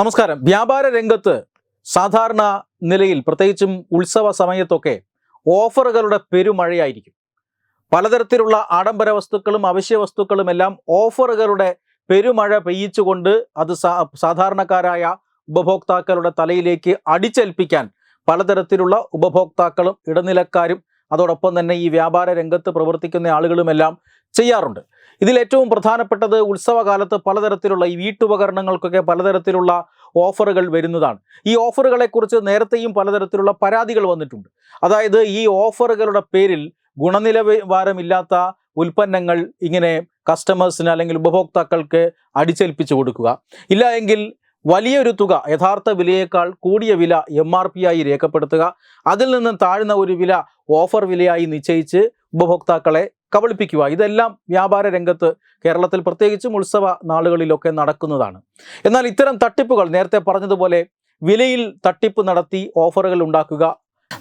നമസ്കാരം. വ്യാപാര രംഗത്ത് സാധാരണ നിലയിൽ പ്രത്യേകിച്ചും ഉത്സവ സമയത്തൊക്കെ ഓഫറുകളുടെ പെരുമഴയായിരിക്കും. പലതരത്തിലുള്ള ആഡംബര വസ്തുക്കളും അവശ്യ വസ്തുക്കളും എല്ലാം ഓഫറുകളുടെ പെരുമഴ പെയ്യിച്ചുകൊണ്ട് അത് സാധാരണക്കാരായ ഉപഭോക്താക്കളുടെ തലയിലേക്ക് അടിച്ചേൽപ്പിക്കാൻ പലതരത്തിലുള്ള ഉപഭോക്താക്കളും ഇടനിലക്കാരും അതോടൊപ്പം തന്നെ ഈ വ്യാപാര രംഗത്ത് പ്രവർത്തിക്കുന്ന ആളുകളുമെല്ലാം ചെയ്യാറുണ്ട്. ഇതിൽ ഏറ്റവും പ്രധാനപ്പെട്ടത് ഉത്സവകാലത്ത് പലതരത്തിലുള്ള ഈ വീട്ടുപകരണങ്ങൾക്കൊക്കെ പലതരത്തിലുള്ള ഓഫറുകൾ വരുന്നതാണ്. ഈ ഓഫറുകളെക്കുറിച്ച് നേരത്തെയും പലതരത്തിലുള്ള പരാതികൾ വന്നിട്ടുണ്ട്. അതായത് ഈ ഓഫറുകളുടെ പേരിൽ ഗുണനിലവാരമില്ലാത്ത ഉൽപ്പന്നങ്ങൾ ഇങ്ങനെ കസ്റ്റമേഴ്സിന് അല്ലെങ്കിൽ ഉപഭോക്താക്കൾക്ക് അടിച്ചേൽപ്പിച്ചു കൊടുക്കുക. ഇല്ല എങ്കിൽ വലിയൊരു തുക യഥാർത്ഥ വിലയേക്കാൾ കൂടിയ വില എം ആർ പി ആയി രേഖപ്പെടുത്തുക. അതിൽ നിന്നും താഴ്ന്ന ഒരു വില ഓഫർ വിലയായി നിശ്ചയിച്ച് ഉപഭോക്താക്കളെ കബളിപ്പിക്കുക. ഇതെല്ലാം വ്യാപാര രംഗത്ത് കേരളത്തിൽ പ്രത്യേകിച്ചും ഉത്സവ നാളുകളിലൊക്കെ നടക്കുന്നതാണ്. എന്നാൽ ഇത്തരം തട്ടിപ്പുകൾ നേരത്തെ പറഞ്ഞതുപോലെ വിലയിൽ തട്ടിപ്പ് നടത്തി ഓഫറുകൾ ഉണ്ടാക്കുക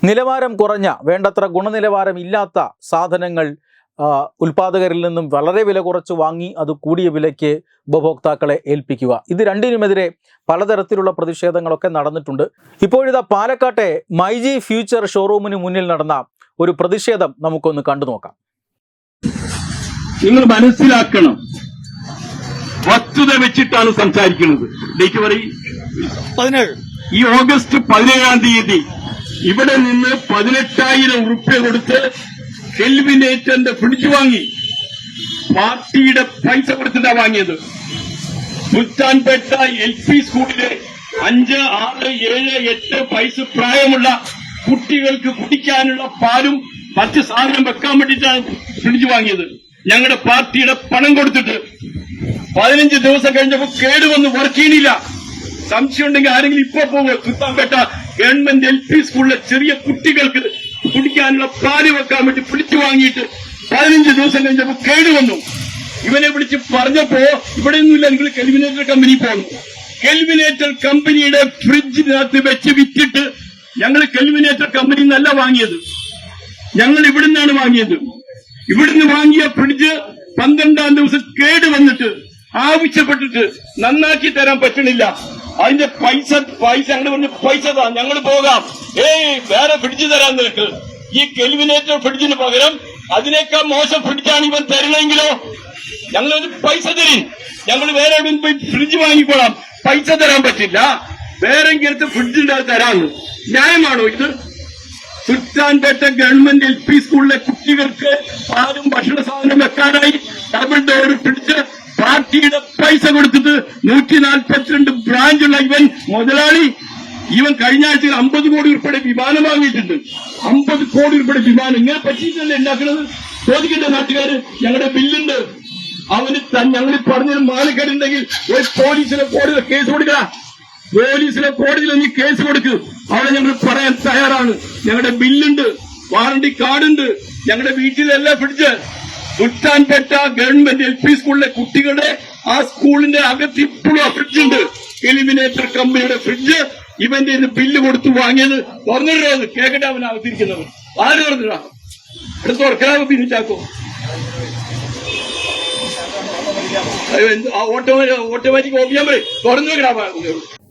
നിലവാരം കുറഞ്ഞ വേണ്ടത്ര ഗുണനിലവാരം ഇല്ലാത്ത സാധനങ്ങൾ ഉൽപാദകരിൽ നിന്നും വളരെ വില കുറച്ച് വാങ്ങി അത് കൂടിയ വിലയ്ക്ക് ഉപഭോക്താക്കളെ ഏൽപ്പിക്കുക. ഇത് രണ്ടിനുമെതിരെ പലതരത്തിലുള്ള പ്രതിഷേധങ്ങളൊക്കെ നടന്നിട്ടുണ്ട്. ഇപ്പോഴിതാ പാലക്കാട്ടെ മൈജി ഫ്യൂച്ചർ ഷോറൂമിന് മുന്നിൽ നടന്ന ഒരു പ്രതിഷേധം നമുക്കൊന്ന് കണ്ടു നോക്കാം. നിങ്ങൾ മനസ്സിലാക്കണം. വസ്തുത വെച്ചിട്ടാണ് സംസാരിക്കുന്നത്. ഡേറ്റ് പറയും. പതിനേഴ്. ഈ ഓഗസ്റ്റ് പതിനേഴാം തീയതി ഇവിടെ നിന്ന് പതിനെട്ടായിരം ഉറുപ്പ്യ കൊടുത്ത് കെൽവിനേറ്ററിന്റെ ഫ്രിഡ്ജ് വാങ്ങി. പാർട്ടിയുടെ പൈസ കൊടുത്തിട്ടാ വാങ്ങിയത്. സുൽത്താൻപേട്ട എൽ പി സ്കൂളിലെ അഞ്ച് ആറ് ഏഴ് എട്ട് വയസ്സ് പ്രായമുള്ള കുട്ടികൾക്ക് കുടിക്കാനുള്ള പാലും മറ്റ് സാധനം വെക്കാൻ വേണ്ടിയിട്ടാണ് ഫ്രിഡ്ജ് വാങ്ങിയത്. ഞങ്ങളുടെ പാർട്ടിയുടെ പണം കൊടുത്തിട്ട് പതിനഞ്ച് ദിവസം കഴിഞ്ഞപ്പോൾ കേടുവന്ന് വർക്ക് ചെയ്യണില്ല സംശയം ആരെങ്കിലും ഇപ്പൊ പോകുക സുൽത്താൻപേട്ട ഗവൺമെന്റ് എൽ പി സ്കൂളിലെ ചെറിയ കുട്ടികൾക്ക് കുടിക്കാനുള്ള പാൽ വെക്കാൻ വേണ്ടി പിടിച്ചു വാങ്ങിയിട്ട് പതിനഞ്ച് ദിവസം കഴിഞ്ഞപ്പോൾ കേടുവന്നു ഇവനെ വിളിച്ച് പറഞ്ഞപ്പോ ഇവിടെ ഒന്നുമില്ല നിങ്ങൾ കെൽവിനേറ്റർ കമ്പനി പോകുന്നു കെൽവിനേറ്റർ കമ്പനിയുടെ ഫ്രിഡ്ജിനകത്ത് വെച്ച് വിറ്റിട്ട് ഞങ്ങൾ കെൽവിനേറ്റർ കമ്പനി നല്ല വാങ്ങിയത്. ഞങ്ങൾ ഇവിടുന്നാണ് വാങ്ങിയത്. ഇവിടുന്ന് വാങ്ങിയ ഫ്രിഡ്ജ് പന്ത്രണ്ടാം ദിവസം കേട് വന്നിട്ട് ആവശ്യപ്പെട്ടിട്ട് നന്നാക്കി തരാൻ പറ്റണില്ല. അതിന്റെ പൈസ പൈസ ഞങ്ങൾ പറഞ്ഞു പൈസ താ ഞങ്ങൾ പോകാം. ഏയ് വേറെ ഫ്രിഡ്ജ് തരാൻ നിനക്ക്. ഈ കെൽവിനേറ്റർ ഫ്രിഡ്ജിന് പകരം അതിനേക്കാൾ മോശം ഫ്രിഡ്ജാണ് ഇവൻ തരണമെങ്കിലോ ഞങ്ങൾ പൈസ തരും ഞങ്ങൾ വേറെ എവിടെയും പോയി ഫ്രിഡ്ജ് വാങ്ങിക്കോളാം. പൈസ തരാൻ പറ്റില്ല. വേറെ എങ്കിലത്തെ ഫ്രിഡ്ജ് ഉണ്ടാക്കി തരാന്ന്. ന്യായമാണോ ഇത്? സുൽത്താൻപേട്ട ഗവൺമെന്റ് എൽ പി സ്കൂളിലെ കുട്ടികൾക്ക് ആരും ഭക്ഷണ സാധനം വെക്കാനായി ഡബിൾ ഡോർ പിടിച്ച് പാർട്ടിയുടെ പൈസ കൊടുത്തിട്ട് നൂറ്റി നാൽപ്പത്തിരണ്ട് ബ്രാഞ്ചുള്ള ഇവൻ മുതലാളി. ഇവൻ കഴിഞ്ഞ ആഴ്ചയിൽ അമ്പത് കോടി ഉൾപ്പെടെ വിമാനം വാങ്ങിയിട്ടുണ്ട്. അമ്പത് കോടി ഉൾപ്പെടെ വിമാനം. ഇങ്ങനെ പറ്റിയിട്ടല്ലേ ഉണ്ടാക്കുന്നത് ചോദിക്കട്ടെ നാട്ടുകാര്. ഞങ്ങളുടെ ബില്ലുണ്ട്. അവന് ഞങ്ങൾ പറഞ്ഞൊരു മാനക്കേടുണ്ടെങ്കിൽ ഒരു പോലീസിനെ കോടതിയിൽ കേസ് കൊടുക്കടാ. പോലീസിലെ കോടതിയിൽ നീ കേസ് കൊടുക്ക്. അവിടെ ഞങ്ങൾ പറയാൻ തയ്യാറാണ്. ഞങ്ങളുടെ ബില്ലുണ്ട്. വാറണ്ടി കാർഡുണ്ട്. ഞങ്ങളുടെ വീട്ടിലെല്ലാം പിടിച്ച് സുൽത്താൻപേട്ട ഗവൺമെന്റ് എൽ പി സ്കൂളിലെ കുട്ടികളുടെ ആ സ്കൂളിന്റെ അകത്ത് ഇപ്പോഴും ആ ഫ്രിഡ്ജ് ഉണ്ട് എലിമിനേറ്റർ കമ്പനിയുടെ ഫ്രിഡ്ജ് ഇവന്റെ ഇത് ബില്ല് കൊടുത്ത് വാങ്ങിയത് തുറന്നിടോ അത് കേക്കട്ടെ അവൻ അകത്തിരിക്കുന്നവൻ. ആര് തുറന്നിടാ എടുത്ത് തുറക്കാതെ പിരിച്ചാക്കോ ഓട്ടോമാറ്റിക്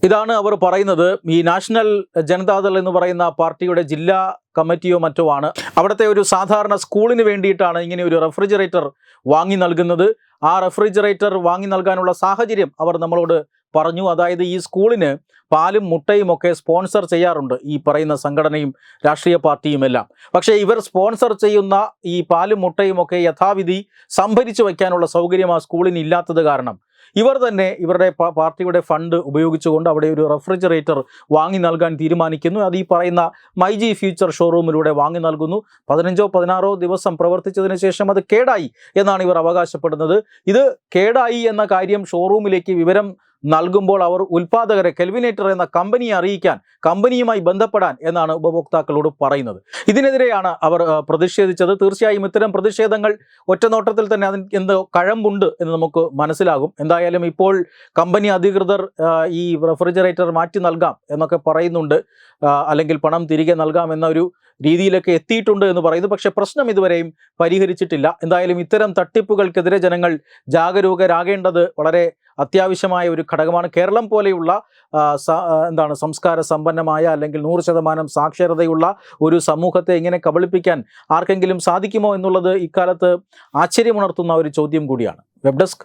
ഇതാണ് അവർ പറയുന്നത്. ഈ നാഷണൽ ജനതാദൾ എന്ന് പറയുന്ന പാർട്ടിയുടെ ജില്ലാ കമ്മിറ്റിയോ മറ്റോ ആണ് അവിടുത്തെ ഒരു സാധാരണ സ്കൂളിന് വേണ്ടിയിട്ടാണ് ഇങ്ങനെ ഒരു റെഫ്രിജറേറ്റർ വാങ്ങി നൽകുന്നത്. ആ റെഫ്രിജറേറ്റർ വാങ്ങി നൽകാനുള്ള സാഹചര്യം അവർ നമ്മളോട് പറഞ്ഞു. അതായത് ഈ സ്കൂളിന് പാലും മുട്ടയും ഒക്കെ സ്പോൺസർ ചെയ്യാറുണ്ട് ഈ പറയുന്ന സംഘടനയും രാഷ്ട്രീയ പാർട്ടിയും എല്ലാം പക്ഷേ ഇവർ സ്പോൺസർ ചെയ്യുന്ന ഈ പാലും മുട്ടയും ഒക്കെ യഥാവിധി സംഭരിച്ചു വയ്ക്കാനുള്ള സൗകര്യം ആ സ്കൂളിന് ഇല്ലാത്തത് കാരണം ഇവർ തന്നെ ഇവരുടെ പാർട്ടിയുടെ ഫണ്ട് ഉപയോഗിച്ചുകൊണ്ട് അവിടെ ഒരു റെഫ്രിജറേറ്റർ വാങ്ങി നൽകാൻ തീരുമാനിക്കുന്നു. അത് ഈ പറയുന്ന മൈജി ഫ്യൂച്ചർ ഷോറൂമിലൂടെ വാങ്ങി നൽകുന്നു. പതിനഞ്ചോ പതിനാറോ ദിവസം പ്രവർത്തിച്ചതിന് ശേഷം അത് കേടായി എന്നാണ് ഇവർ അവകാശപ്പെടുന്നത്. ഇത് കേടായി എന്ന കാര്യം ഷോറൂമിലേക്ക് വിവരം നൽകുമ്പോൾ അവർ ഉൽപാദകരെ കെൽവിനേറ്റർ എന്ന കമ്പനിയെ അറിയിക്കാൻ കമ്പനിയുമായി ബന്ധപ്പെടാൻ എന്നാണ് ഉപഭോക്താക്കളോട് പറയുന്നത്. ഇതിനെതിരെയാണ് അവർ പ്രതിഷേധിച്ചത്. തീർച്ചയായും ഇത്തരം പ്രതിഷേധങ്ങൾ ഒറ്റനോട്ടത്തിൽ തന്നെ അതിന് എന്തോ കഴമ്പുണ്ട് എന്ന് നമുക്ക് മനസ്സിലാകും. എന്തായാലും ഇപ്പോൾ കമ്പനി അധികൃതർ ഈ റെഫ്രിജറേറ്റർ മാറ്റി നൽകാം എന്നൊക്കെ പറയുന്നുണ്ട്. അല്ലെങ്കിൽ പണം തിരികെ നൽകാം എന്നൊരു രീതിയിലൊക്കെ എത്തിയിട്ടുണ്ട് എന്ന് പറയുന്നു. പക്ഷേ പ്രശ്നം ഇതുവരെയും പരിഹരിച്ചിട്ടില്ല. എന്തായാലും ഇത്തരം തട്ടിപ്പുകൾക്കെതിരെ ജനങ്ങൾ ജാഗരൂകരാകേണ്ടത് വളരെ അത്യാവശ്യമായ ഒരു ഘടകമാണ്. കേരളം പോലെയുള്ള എന്താണ് സംസ്കാര സമ്പന്നമായ അല്ലെങ്കിൽ നൂറ് ശതമാനം സാക്ഷരതയുള്ള ഒരു സമൂഹത്തെ ഇങ്ങനെ കബളിപ്പിക്കാൻ ആർക്കെങ്കിലും സാധിക്കുമോ എന്നുള്ളത് ഇക്കാലത്ത് ആശ്ചര്യമുണർത്തുന്ന ഒരു ചോദ്യം കൂടിയാണ്. Web desk